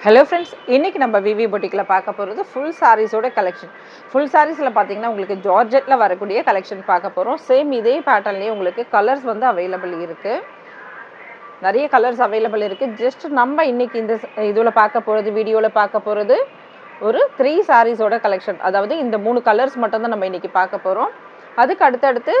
Hello friends இன்றைக்கி நம்ம விவி பொட்டிக்கில் பார்க்க போகிறது ஃபுல் சாரீஸோட கலெக்ஷன் ஃபுல் சாரீஸில் பார்த்தீங்கன்னா உங்களுக்கு ஜார்ஜெட்டில் வரக்கூடிய கலெக்ஷன் பார்க்க போகிறோம் சேம் இதே பேட்டர்ன்லேயே உங்களுக்கு கலர்ஸ் வந்து அவைலபிள் இருக்குது நிறைய கலர்ஸ் அவைலபிள் இருக்குது ஜஸ்ட் நம்ம இன்றைக்கி இந்த இதில் பார்க்க போகிறது வீடியோவில் பார்க்க போகிறது ஒரு த்ரீ சாரீஸோட கலெக்ஷன் அதாவது இந்த மூணு கலர்ஸ் மட்டும்தான் நம்ம இன்றைக்கி பார்க்க போகிறோம் அதுக்கு அடுத்தடுத்து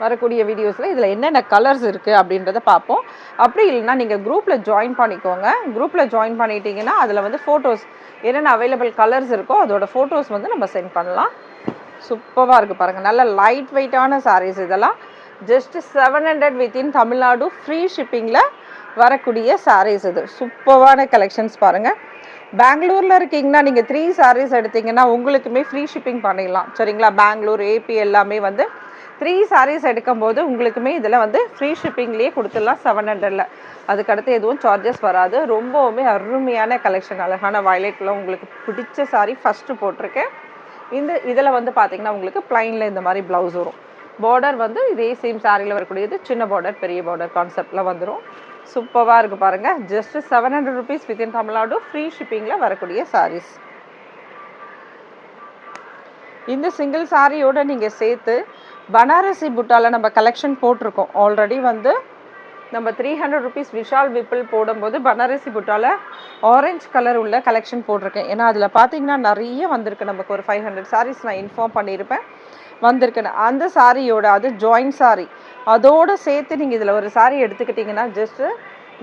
வரக்கூடிய வீடியோஸில் இதில் என்னென்ன கலர்ஸ் இருக்குது அப்படின்றத பார்ப்போம். அப்படி இல்லைன்னா நீங்கள் குரூப்பில் ஜாயின் பண்ணிக்கோங்க. குரூப்பில் ஜாயின் பண்ணிட்டீங்கன்னா அதில் வந்து ஃபோட்டோஸ் என்னென்ன அவைலபிள் கலர்ஸ் இருக்கோ அதோட ஃபோட்டோஸ் வந்து நம்ம சென்ட் பண்ணலாம். சூப்பராக இருக்குது பாருங்கள் நல்ல லைட் வெயிட்டான சாரீஸ் இதெல்லாம். Just seven hundred within Tamil Nadu free ஷிப்பிங்கில் வரக்கூடிய சாரீஸ் இது. சூப்பரான கலெக்ஷன்ஸ் பாருங்கள் பெங்களூரில் இருக்கீங்கன்னா நீங்கள் த்ரீ சாரீஸ் எடுத்தீங்கன்னா உங்களுக்குமே ஃப்ரீ ஷிப்பிங் பண்ணிடலாம். சரிங்களா? பெங்களூர் ஏபி எல்லாமே வந்து த்ரீ சாரீஸ் எடுக்கும்போது உங்களுக்குமே இதில் வந்து ஃப்ரீ ஷிப்பிங்லேயே கொடுத்துடலாம் செவன் ஹண்ட்ரடில் அதுக்கடுத்து எதுவும் சார்ஜஸ் வராது. ரொம்பவுமே அருமையான கலெக்ஷன் அழகான வயலட்டில் உங்களுக்கு பிடிச்ச சாரீ ஃபஸ்ட்டு போட்டிருக்கேன். இந்த இதில் வந்து பார்த்திங்கன்னா உங்களுக்கு ப்ளைனில் இந்த மாதிரி ப்ளவுஸ் வரும். பார்டர் வந்து இதே சேம் சாரியில் வரக்கூடியது. சின்ன பார்டர் பெரிய பார்டர் கான்செப்டில் வந்துடும் சூப்பராக இருக்குது பாருங்கள் just seven hundred rupees within Tamil Nadu free ஷிப்பிங்கில் வரக்கூடிய சாரீஸ் இந்த சிங்கிள் சாரியோடு நீங்கள் சேர்த்து பனாரசி புட்டாவில் நம்ம கலெக்ஷன் போட்டிருக்கோம். ஆல்ரெடி வந்து நம்ம த்ரீ ஹண்ட்ரட் ருபீஸ் விஷால் விப்பிள் போடும்போது பனாரசி புட்டாவில் ஆரஞ்சு கலர் உள்ள கலெக்ஷன் போட்டிருக்கேன். ஏன்னா அதில் பார்த்தீங்கன்னா நிறைய வந்திருக்கு நமக்கு. ஒரு ஃபைவ் ஹண்ட்ரட் சாரீஸ் நான் இன்ஃபார்ம் பண்ணியிருப்பேன் வந்திருக்குன்னு அந்த சாரியோட அது ஜாயின் சாரி அதோடு சேர்த்து நீங்கள் இதில் ஒரு சாரி எடுத்துக்கிட்டிங்கன்னா ஜஸ்ட்டு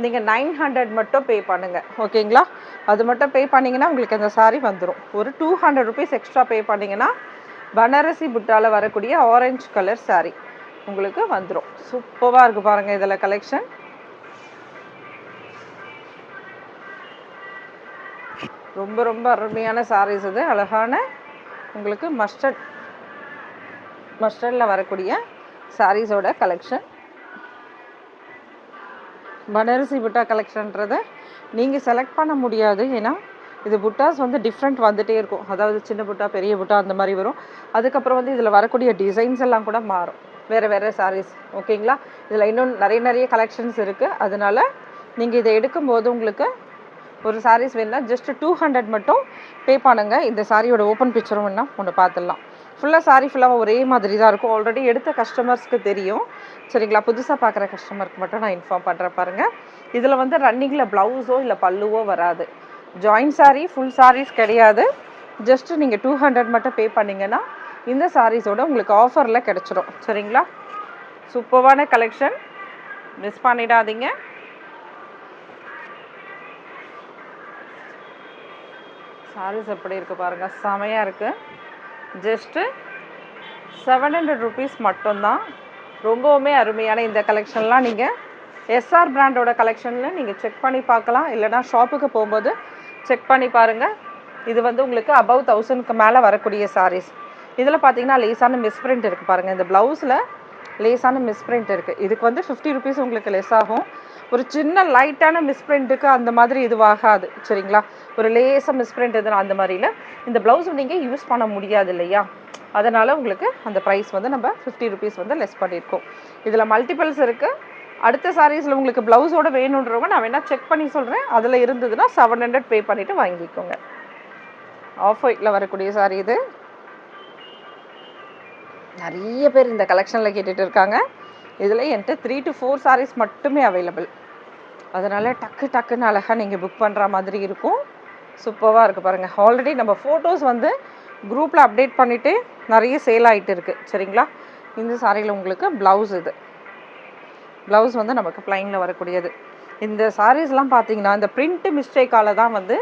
நீங்கள் நைன் ஹண்ட்ரட் மட்டும் பே பண்ணுங்கள் ஓகேங்களா அது மட்டும் பே பண்ணிங்கன்னா உங்களுக்கு அந்த சாரி வந்துடும் ஒரு two hundred rupees extra pay பண்ணிங்கன்னா பனாரசி புட்டாவில் வரக்கூடிய ஆரஞ்சு கலர் சாரி உங்களுக்கு வந்துடும் சூப்பராக இருக்குது பாருங்கள் இதில் கலெக்ஷன் ரொம்ப ரொம்ப அருமையான சாரீஸ் இது. அழகான உங்களுக்கு மஸ்டர்ட் மஸ்டர்டில் வரக்கூடிய சாரீஸோட கலெக்ஷன் பனாரசி புட்டா கலெக்ஷன்றதை நீங்கள் செலக்ட் பண்ண முடியாது. ஏன்னா இது புட்டாஸ் வந்து டிஃப்ரெண்ட் வந்துகிட்டே இருக்கும். அதாவது சின்ன புட்டா பெரிய புட்டா அந்த மாதிரி வரும். அதுக்கப்புறம் வந்து இதில் வரக்கூடிய டிசைன்ஸ் எல்லாம் கூட மாறும். வேறு வேறு சாரீஸ் ஓகேங்களா? இதில் இன்னும் நிறைய நிறைய கலெக்ஷன்ஸ் இருக்குது அதனால் நீங்கள் இதை எடுக்கும்போது உங்களுக்கு ஒரு சாரீஸ் வேணுன்னா ஜஸ்ட் டூ ஹண்ட்ரட் மட்டும் பே பண்ணுங்கள் இந்த சாரியோட ஓப்பன் பிக்சரும் வேணா ஒன்று பார்த்துடலாம் ஃபுல்லாக சாரி ஃபுல்லாக ஒரே மாதிரி தான் இருக்கும். ஆல்ரெடி எடுத்த கஸ்டமர்ஸ்க்கு தெரியும். சரிங்களா? புதுசாக பார்க்குற கஸ்டமருக்கு மட்டும் நான் இன்ஃபார்ம் பண்ணுறேன் பாருங்கள் இதில் வந்து ரன்னிங்கில் ப்ளவுஸோ இல்லை பல்லுவோ வராது. ஜாயின் சாரீ ஃபுல் சாரீஸ் கிடையாது. ஜஸ்ட்டு நீங்கள் டூ ஹண்ட்ரட் மட்டும் பே பண்ணிங்கன்னா இந்த சாரீஸோட உங்களுக்கு ஆஃபரில் கிடச்சிரும். சரிங்களா? சூப்பரான கலெக்ஷன் மிஸ் பண்ணிடாதீங்க. சாரீஸ் எப்படி இருக்குது பாருங்கள் செமையாக இருக்குது ஜஸ்ட்டு செவன் ஹண்ட்ரட் ருபீஸ் மட்டும்தான். ரொம்பவுமே அருமையான இந்த கலெக்ஷன்லாம் நீங்கள் எஸ்ஆர் பிராண்டோட கலெக்ஷனில் நீங்கள் செக் பண்ணி பார்க்கலாம். இல்லைனா ஷாப்புக்கு போகும்போது செக் பண்ணி பாருங்கள் இது வந்து உங்களுக்கு அபவ் தௌசண்ட்க்கு மேலே வரக்கூடிய சாரீஸ் இதில் பார்த்தீங்கன்னா லேஸான மிஸ்பிரிண்ட் இருக்குது பாருங்கள் இந்த ப்ளவுஸில் லேஸான மிஸ்பிரிண்ட் இருக்குது இதுக்கு வந்து ஃபிஃப்டி ருபீஸ் உங்களுக்கு லெஸ் ஆகும். ஒரு சின்ன லைட்டான மிஸ்பிரிண்ட்டுக்கு அந்த மாதிரி இதுவாகாது. சரிங்களா? ஒரு லேசாக மிஸ்பிரிண்ட் எதுனா அந்த மாதிரியில் இந்த ப்ளவுஸ் நீங்கள் யூஸ் பண்ண முடியாது இல்லையா? அதனால் உங்களுக்கு அந்த ப்ரைஸ் வந்து நம்ம ஃபிஃப்டி ருபீஸ் வந்து லெஸ் பண்ணியிருக்கோம் இதில் மல்டிபிள்ஸ் இருக்குது அடுத்த சாரீஸில் உங்களுக்கு ப்ளவுஸோட வேணுன்றவங்க நான் வேணால் செக் பண்ணி சொல்கிறேன் அதில் இருந்ததுன்னா செவன் ஹண்ட்ரட் பே பண்ணிவிட்டு வாங்கிக்கோங்க. ஆஃப் ஒயிட்டில் வரக்கூடிய சாரீ இது. நிறைய பேர் இந்த கலெக்ஷனில் கேட்டுட்டு இருக்காங்க. இதில் என்கிட்ட த்ரீ டு ஃபோர் சாரீஸ் மட்டுமே அவைலபிள் அதனால் டக்கு டக்குன்னு அழகாக நீங்கள் புக் பண்ணுற மாதிரி இருக்கும். சூப்பராக இருக்குது பாருங்கள் ஆல்ரெடி நம்ம ஃபோட்டோஸ் வந்து குரூப்பில் அப்டேட் பண்ணிவிட்டு நிறைய சேல் ஆகிட்டு இருக்குது சரிங்களா? இந்த சாரியில் உங்களுக்கு ப்ளவுஸ் இது. ப்ளவுஸ் வந்து நமக்கு ப்ளைனில் வரக்கூடியது. இந்த சாரீஸ்லாம் பார்த்தீங்கன்னா இந்த பிரிண்ட்டு மிஸ்டேக்கால் தான் வந்து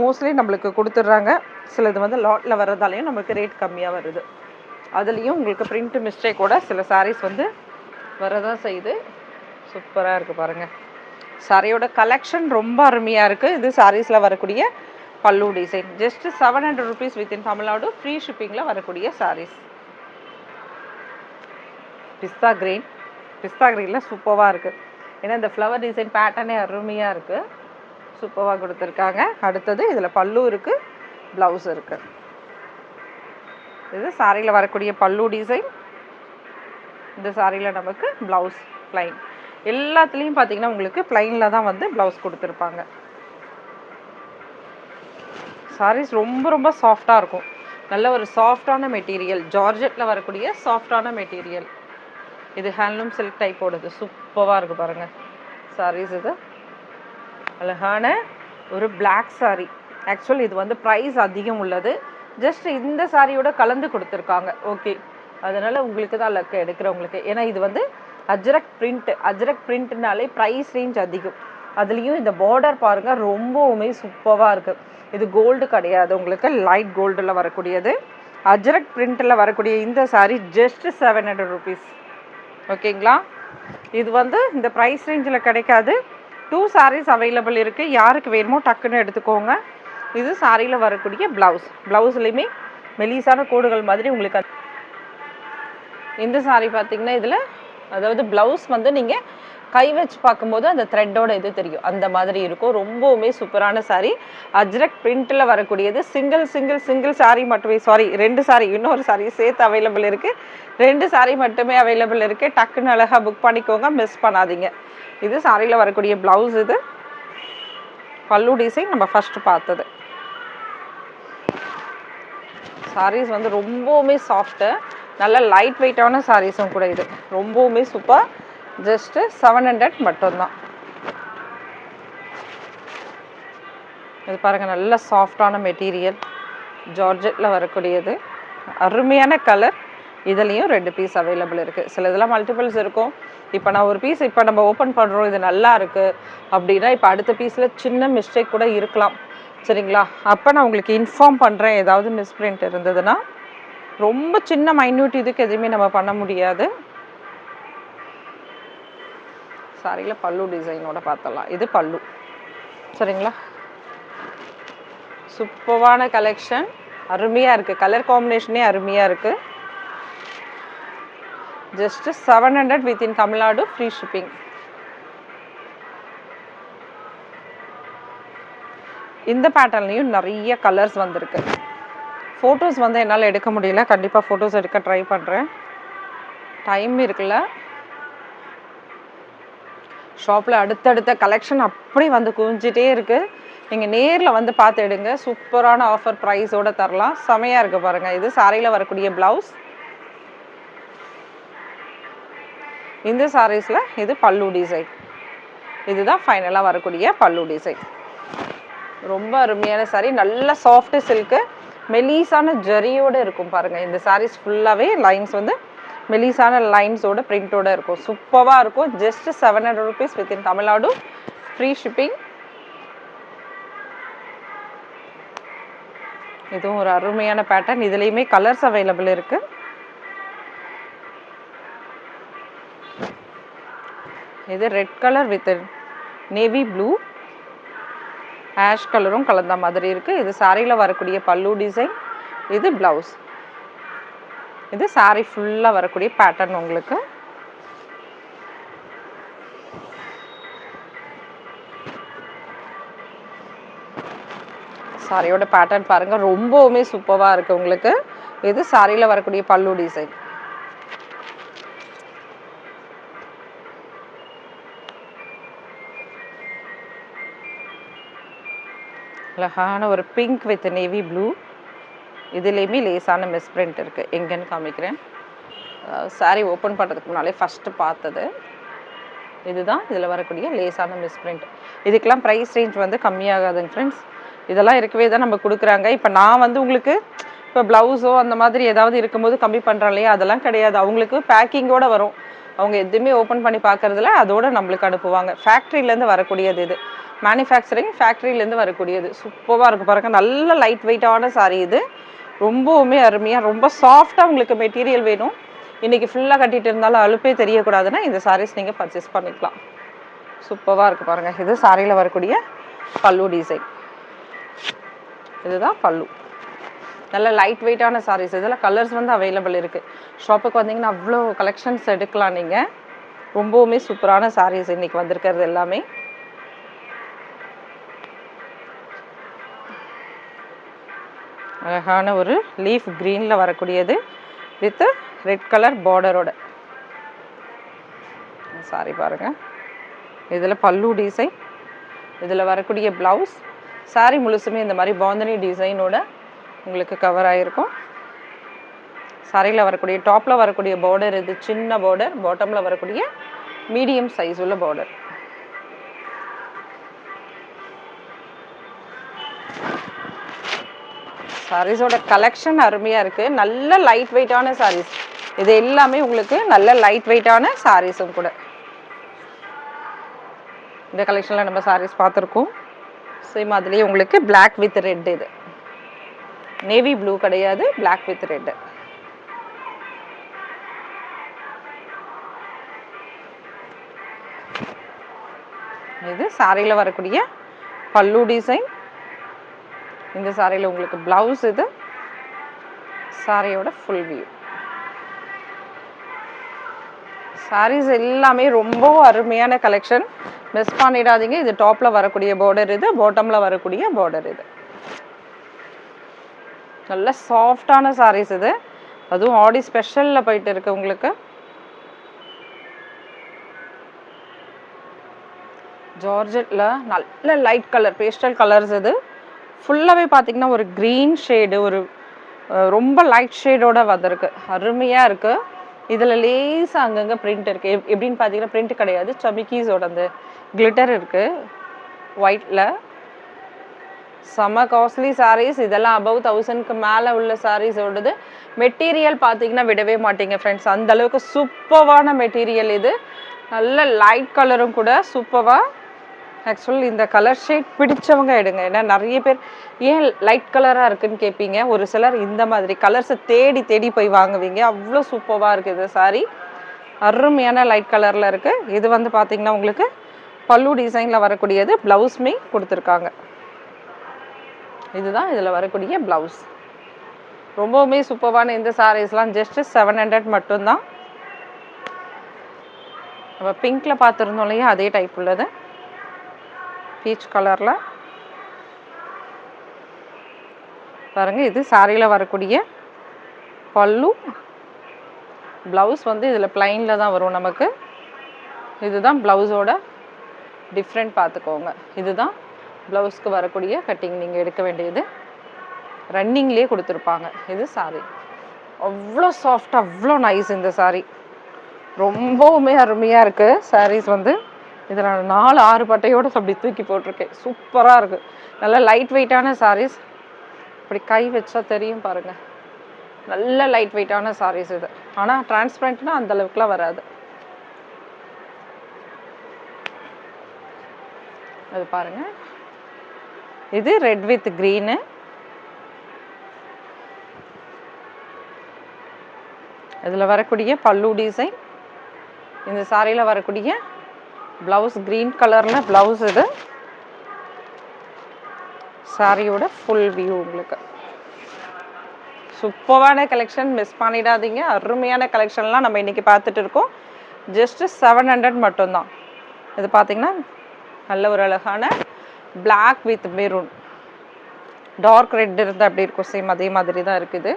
மோஸ்ட்லி நம்மளுக்கு கொடுத்துட்றாங்க. சிலது வந்து லாட்டில் வர்றதாலையும் நமக்கு ரேட் கம்மியாக வருது. அதுலேயும் உங்களுக்கு பிரிண்ட்டு மிஸ்டேக்கோட சில சாரீஸ் வந்து வரதான் செய்யுது சூப்பராக இருக்குது பாருங்கள் சாரியோட கலெக்ஷன் ரொம்ப அருமையாக இருக்குது இது சாரீஸில் வரக்கூடிய pallu design just seven hundred rupees within Tamil Nadu free ஷிப்பிங்கில் வரக்கூடிய சாரீஸ் பிஸ்தா கிரீன் பிஸ்தா கிரீனில் சூப்பராக இருக்குது. ஏன்னா இந்த ஃப்ளவர் டிசைன் பேட்டர்னே அருமையாக இருக்குது. சூப்பராக கொடுத்துருக்காங்க. அடுத்தது இதில் பல்லு இருக்குது. ப்ளவுஸ் இருக்குது இது சாரியில் வரக்கூடிய பல்லு டிசைன் இந்த சாரியில் நமக்கு ப்ளவுஸ் ப்ளைன் எல்லாத்துலேயும் பார்த்தீங்கன்னா உங்களுக்கு ப்ளைனில் தான் வந்து ப்ளவுஸ் கொடுத்துருப்பாங்க. சாரீஸ் ரொம்ப ரொம்ப சாஃப்டாக இருக்கும். நல்ல ஒரு சாஃப்டான மெட்டீரியல் ஜார்ஜெட்டில் வரக்கூடிய சாஃப்டான மெட்டீரியல் இது ஹேண்ட்லூம் சில்க் டைப்போடது சூப்பராக இருக்குது பாருங்கள் சாரீஸ் இது. அழகான ஒரு பிளாக் saree. ஆக்சுவல் இது வந்து ப்ரைஸ் அதிகம் உள்ளது. ஜஸ்ட் இந்த சாரியோட கலந்து கொடுத்துருக்காங்க. ஓகே அதனால் உங்களுக்கு தான் லக்கு எடுக்கிறவங்களுக்கு. ஏன்னா இது வந்து அஜ்ரக் பிரிண்ட் அஜ்ரக் பிரிண்ட்னாலே ப்ரைஸ் ரேஞ்ச் அதிகம். அதுலேயும் இந்த பார்டர் பாருங்கள் ரொம்பவுமே சூப்பராக இருக்குது இது கோல்டு கிடையாது உங்களுக்கு. லைட் கோல்டில் வரக்கூடியது. அஜ்ரக் பிரிண்ட்டில் வரக்கூடிய இந்த saree just seven hundred rupees ஓகேங்களா? இது வந்து இந்த ப்ரைஸ் ரேஞ்சில் கிடைக்காது. டூ சாரீஸ் அவைலபிள் இருக்குது யாருக்கு வேணுமோ டக்குன்னு எடுத்துக்கோங்க. இது சாரியில் வரக்கூடிய ப்ளவுஸ் ப்ளவுஸ்லையுமே மெலிசான கோடுகள் மாதிரி உங்களுக்கு இந்த saree பார்த்தீங்கன்னா இதில் அதாவது ப்ளவுஸ் வந்து நீங்கள் கை வச்சு பார்க்கும்போது அந்த த்ரெட்டோட இது தெரியும். அந்த மாதிரி இருக்கும். ரொம்பவுமே சூப்பரான சாரீ அஜ்ரக் பிரிண்ட்டில் வரக்கூடியது சிங்கிள் சிங்கிள் சிங்கிள் saree மட்டுமே. சாரி ரெண்டு சாரீ இன்னொரு சாரீ சேர்த்து அவைலபிள் இருக்குது ரெண்டு சாரீ மட்டுமே அவைலபிள் இருக்குது டக்குன்னு அழகாக புக் பண்ணிக்கோங்க. மிஸ் பண்ணாதீங்க. இது சாரியில் வரக்கூடிய ப்ளவுஸ் இது. பல்லு டிசைன் நம்ம ஃபஸ்ட்டு பார்த்தது. சாரீஸ் வந்து ரொம்பவுமே சாஃப்ட்டு நல்ல லைட் வெயிட்டான சாரீஸும் கூட இது. ரொம்பவுமே சூப்பர் ஜஸ்ட்டு செவன் ஹண்ட்ரட் மட்டும்தான். இது பாருங்கள் நல்ல சாஃப்டான மெட்டீரியல் ஜார்ஜெட்டில் வரக்கூடியது. அருமையான கலர் இதுலேயும் ரெண்டு பீஸ் அவைலபிள் இருக்குது சில இதெல்லாம் மல்டிபிள்ஸ் இருக்கும். இப்போ நான் ஒரு பீஸ் இப்போ நம்ம ஓப்பன் பண்ணுறோம் இது நல்லா இருக்குது அப்படின்னா இப்போ அடுத்த பீஸில் சின்ன மிஸ்டேக் கூட இருக்கலாம். சரிங்களா? அப்போ நான் உங்களுக்கு இன்ஃபார்ம் பண்ணுறேன் ஏதாவது மிஸ்பிரிண்ட் இருந்ததுன்னா. ரொம்ப சின்ன மைன்யூட் இதுக்கு எதுவுமே நம்ம பண்ண முடியாது. சாரியில் பல்லு டிசைனோட பார்த்தலாம் இது பல்லு. சரிங்களா? சூப்பர்வான கலெக்ஷன் அருமையாக இருக்குது கலர் காம்பினேஷனே அருமையாக இருக்குது just seven hundred with in Tamil Nadu free shipping இந்த பேட்டர்ன்லேயும் நிறைய கலர்ஸ் வந்திருக்கு. ஃபோட்டோஸ் வந்து என்னால் எடுக்க முடியல. கண்டிப்பாக ஃபோட்டோஸ் எடுக்க ட்ரை பண்ணுறேன் டைம் இருக்குல்ல? ஷாப்பில் அடுத்தடுத்த கலெக்ஷன் அப்படி வந்து குவிஞ்சிட்டே இருக்குது நீங்கள் நேரில் வந்து பார்த்து எடுங்க. சூப்பரான ஆஃபர் ப்ரைஸோட தரலாம். செமையாக இருக்குது பாருங்கள் இது சாரியில் வரக்கூடிய ப்ளவுஸ் இந்த சாரீஸில் இது பல்லு டிசைன் இதுதான் ஃபைனலாக வரக்கூடிய பல்லு டிசைன் ரொம்ப அருமையான சாரீ நல்ல சாஃப்ட் சில்க்கு மெலீஸான ஜரியோடு இருக்கும் பாருங்கள் இந்த சாரீஸ் ஃபுல்லாகவே லைன்ஸ் வந்து மெலிசான லைன்ஸோட பிரிண்டோட இருக்கும். சூப்பராக இருக்கும். Just seven hundred rupees within Tamil Nadu free shipping இதுவும் ஒரு அருமையான பேட்டர்ன் இதுலேயுமே கலர்ஸ் அவைலபிள் இருக்குது இது red colour with navy blue ash கலரும் கலந்த மாதிரி இருக்குது இது சாரியில் வரக்கூடிய பல்லு டிசைன் இது ப்ளவுஸ் இது சாரி ஃபுல்லாக வரக்கூடிய பேட்டர்ன் உங்களுக்கு. சாரியோட பேட்டர்ன் பாருங்கள் ரொம்பவுமே சூப்பராக இருக்குது உங்களுக்கு. இது சாரியில் வரக்கூடிய பல்லு டிசைன் அழகான ஒரு பிங்க் வித் நேவி ப்ளூ இதுலேயுமே லேசான மிஸ்பிரிண்ட் இருக்குது எங்கேன்னு காமிக்கிறேன். சாரி ஓப்பன் பண்ணுறதுக்கு முன்னாலே ஃபஸ்ட்டு பார்த்தது. இதுதான் இதில் வரக்கூடிய லேசான மிஸ்பிரிண்ட் இதுக்கெல்லாம் ப்ரைஸ் ரேஞ்ச் வந்து கம்மியாகாதுங்க ஃப்ரெண்ட்ஸ் இதெல்லாம் இருக்கவே தான் நம்ம கொடுக்குறாங்க. இப்போ நான் வந்து உங்களுக்கு இப்போ ப்ளவுஸோ அந்த மாதிரி ஏதாவது இருக்கும்போது கம்மி பண்ணுறோம் இல்லையா? அதெல்லாம் கிடையாது. அவங்களுக்கு பேக்கிங்கோட வரும். அவங்க எதுவுமே ஓப்பன் பண்ணி பார்க்கறதுல அதோடு நம்மளுக்கு அனுப்புவாங்க. ஃபேக்ட்ரியிலேருந்து வரக்கூடியது இது. மேனுஃபேக்சரிங் ஃபேக்ட்ரியிலேருந்து வரக்கூடியது. சூப்பராக இருக்கும் பாருங்கள் நல்ல லைட் வெயிட்டான saree இது. ரொம்பவுமே அருமையாக ரொம்ப சாஃப்டாக உங்களுக்கு மெட்டீரியல் வேணும். இன்றைக்கி ஃபுல்லாக கட்டிட்டு இருந்தாலும் அலுப்பே தெரியக்கூடாதுன்னா இந்த சாரீஸ் நீங்கள் பர்ச்சேஸ் பண்ணிக்கலாம். சூப்பராக இருக்குது பாருங்கள் இது சாரியில் வரக்கூடிய பல்லு டிசைன் இதுதான் பல்லு. நல்ல லைட் வெயிட்டான சாரீஸ் இதில் கலர்ஸ் வந்து அவைலபிள் இருக்குது ஷாப்புக்கு வந்தீங்கன்னா அவ்வளோ கலெக்ஷன்ஸ் எடுக்கலாம் நீங்கள் ரொம்பவுமே சூப்பரான சாரீஸ் இன்றைக்கி வந்திருக்கிறது எல்லாமே. அழகான ஒரு லீஃப் க்ரீனில் வரக்கூடியது வித் ரெட் கலர் பார்டரோட சாரி பாருங்கள் இதில் பல்லு டிசைன் இதில் வரக்கூடிய ப்ளவுஸ் சாரி முழுசுமே இந்த மாதிரி பாந்தனி டிசைனோட உங்களுக்கு கவர் ஆகிருக்கும் சாரியில் வரக்கூடிய டாப்பில் வரக்கூடிய பார்டர் இது சின்ன பார்டர் பாட்டமில் வரக்கூடிய மீடியம் சைஸ் உள்ள பார்டர் சாரீஸோட கலெக்ஷன் அருமையாக இருக்குது நல்ல லைட் வெயிட்டான சாரீஸ் இது எல்லாமே உங்களுக்கு நல்ல லைட் வெயிட்டான சாரீஸும் கூட. இந்த கலெக்ஷனில் நம்ம சாரீஸ் பார்த்துருக்கோம். சேம் அதுலேயே உங்களுக்கு பிளாக் வித் ரெட் இது. நேவி ப்ளூ கிடையாது பிளாக் வித் ரெட்டு இது சாரியில் வரக்கூடிய பல்லு டிசைன் இந்த சாரியில் உங்களுக்கு ப்ளவுஸ் இது சாரியோட ஃபுல் வியூ சாரீஸ் எல்லாமே ரொம்ப அருமையான கலெக்ஷன் மிஸ் பண்ணிடாதீங்க இது டாப்பில் வரக்கூடிய பார்டர் இது பாட்டமில் வரக்கூடிய பார்டர் இது. நல்ல சாஃப்டான சாரீஸ் இது. அதுவும் ஆடி ஸ்பெஷலில் போயிட்டு இருக்கு உங்களுக்கு. ஜார்ஜெட்டில் நல்ல லைட் கலர் பேஸ்டல் கலர்ஸ் இது. ஃபுல்லாகவே பார்த்தீங்கன்னா ஒரு க்ரீன் ஷேடு ஒரு ரொம்ப லைட் ஷேடோட வந்திருக்கு அருமையாக இருக்குது இதில் லேசாக அங்கங்கே பிரிண்ட் இருக்குது எப் எப்படின்னு பார்த்தீங்கன்னா பிரிண்ட் கிடையாது. சமிக்கீஸோட அந்த கிளிட்டர் இருக்குது ஒயிட்டில் செம காஸ்ட்லி சாரீஸ் இதெல்லாம் அபவ் தௌசண்ட்க்கு மேலே உள்ள சாரீஸோடது மெட்டீரியல் பார்த்தீங்கன்னா விடவே மாட்டீங்க ஃப்ரெண்ட்ஸ் அந்த அளவுக்கு சூப்பர்வான மெட்டீரியல் இது. நல்ல லைட் கலரும் கூட சூப்பராக ஆக்சுவலி இந்த கலர் ஷேட் பிடிச்சவங்க எடுங்க. ஏன்னா நிறைய பேர் ஏன் லைட் கலராக இருக்குன்னு கேட்பீங்க ஒரு சிலர் இந்த மாதிரி கலர்ஸை தேடி தேடி போய் வாங்குவீங்க. அவ்வளோ சூப்பராக இருக்குது. சாரி அருமையான லைட் கலரில் இருக்குது இது வந்து பார்த்திங்கன்னா உங்களுக்கு பல்லு டிசைனில் வரக்கூடியது ப்ளவுஸ்மே கொடுத்துருக்காங்க. இதுதான் இதில் வரக்கூடிய ப்ளவுஸ் ரொம்பவுமே சூப்பரான இந்த சாரீஸ்லாம் ஜஸ்ட்டு செவன் ஹண்ட்ரட் மட்டும்தான். நம்ம பிங்க்கில் பார்த்துருந்தோம் இல்லையா? அதே டைப் உள்ளது. பீச் கலரில் பாருங்கள் இது சாரியில் வரக்கூடிய பல்லு. ப்ளவுஸ் வந்து இதில் பிளைனில் தான் வரும் நமக்கு. இதுதான் ப்ளவுஸோட டிஃப்ரெண்ட் பார்த்துக்கோங்க இதுதான் ப்ளவுஸ்க்கு வரக்கூடிய கட்டிங் நீங்கள் எடுக்க வேண்டியது. ரன்னிங்லேயே கொடுத்துருப்பாங்க. இது சாரி அவ்வளோ சாஃப்ட் அவ்வளோ நைஸ் இந்த சாரி ரொம்பவுமே அருமையாக இருக்குது சாரீஸ் வந்து இதில் நான் நாலு ஆறு பட்டையோடு அப்படி தூக்கி போட்டிருக்கேன். சூப்பராக இருக்குது நல்லா லைட் வெயிட்டான சாரீஸ் இப்படி கை வச்சா தெரியும் பாருங்க. நல்ல லைட் வெயிட்டான சாரீஸ் இது. ஆனால் டிரான்ஸ்பரண்ட்னா அந்த அளவுக்குலாம் வராது. அது பாருங்க. இது ரெட் வித் க்ரீனு இதில் வரக்கூடிய பல்லு டிசைன் இந்த சாரியில் வரக்கூடிய ப்ளவுஸ் க்ரீன் கலரில் ப்ளவுஸ் இது. சாரியோட ஃபுல் வியூ உங்களுக்கு. சூப்பரான கலெக்ஷன் மிஸ் பண்ணிடாதீங்க. அருமையான கலெக்ஷன்லாம் நம்ம இன்றைக்கி பார்த்துட்டு இருக்கோம். ஜஸ்ட்டு செவன் ஹண்ட்ரட் மட்டும்தான். இது பார்த்தீங்கன்னா நல்ல ஒரு அழகான black with maroon dark red இருந்தால் அப்படி இருக்கும்? சேம் அதே மாதிரி தான் இருக்குது.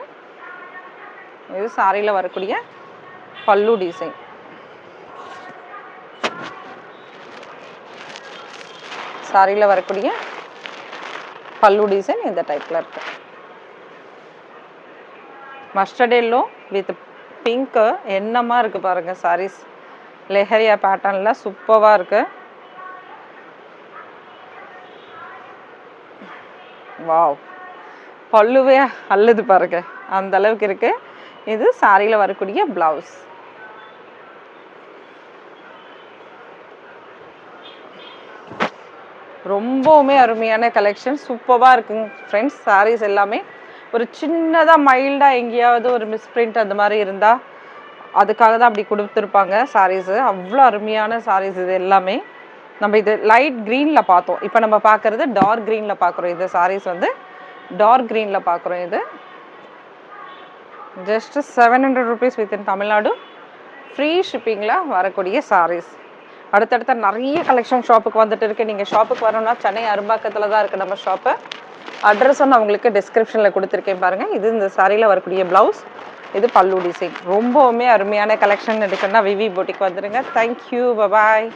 இது சாரியில் வரக்கூடிய பல்லு டிசைன் சாரியில் வரக்கூடிய பல்லு டிசைன் இந்த டைப்பில் இருக்கு. மஸ்டர்ட் எல்லோ வித் பிங்க்கு என்னமாக இருக்குது பாருங்கள் சாரீஸ் லெஹரியா பேட்டர்னில் சூப்பராக இருக்குது வாவ் பல்லுவே அல்லது பாருங்க. அந்த அளவுக்கு இருக்குது இது சாரியில் வரக்கூடிய ப்ளவுஸ் ரொம்பவுமே அருமையான கலெக்ஷன் சூப்பராக இருக்குங்க ஃப்ரெண்ட்ஸ் சாரீஸ் எல்லாமே. ஒரு சின்னதாக மைல்டாக எங்கேயாவது ஒரு மிஸ்பிரிண்ட் அந்த மாதிரி இருந்தால் அதுக்காக தான் அப்படி கொடுத்துருப்பாங்க சாரீஸு அவ்வளோ அருமையான சாரீஸ் இது எல்லாமே. நம்ம இது லைட் க்ரீனில் பார்த்தோம். இப்போ நம்ம பார்க்குறது டார்க் க்ரீனில் பார்க்குறோம். இது சாரீஸ் வந்து டார்க் க்ரீனில் பார்க்குறோம் இது. Just seven hundred rupees within Tamil Nadu. Free ஷிப்பிங்கில் வரக்கூடிய சாரீஸ் அடுத்தடுத்த நிறைய கலெக்ஷன் ஷாப்புக்கு வந்துட்டு இருக்கு. நீங்கள் ஷாப்புக்கு வரணும்னா சென்னை அரும்பாக்கத்தில் தான் இருக்குது நம்ம ஷாப்பு அட்ரஸும் நான் உங்களுக்கு டிஸ்கிரிப்ஷனில் கொடுத்துருக்கேன் பாருங்கள் இது இந்த சாரியில் வரக்கூடிய ப்ளவுஸ் இது பல்லு டிசைன் ரொம்பவுமே அருமையான கலெக்ஷன் எடுக்கணும்னா விவி போட்டிக்கு வந்துடுங்க தேங்க்யூ பபாய்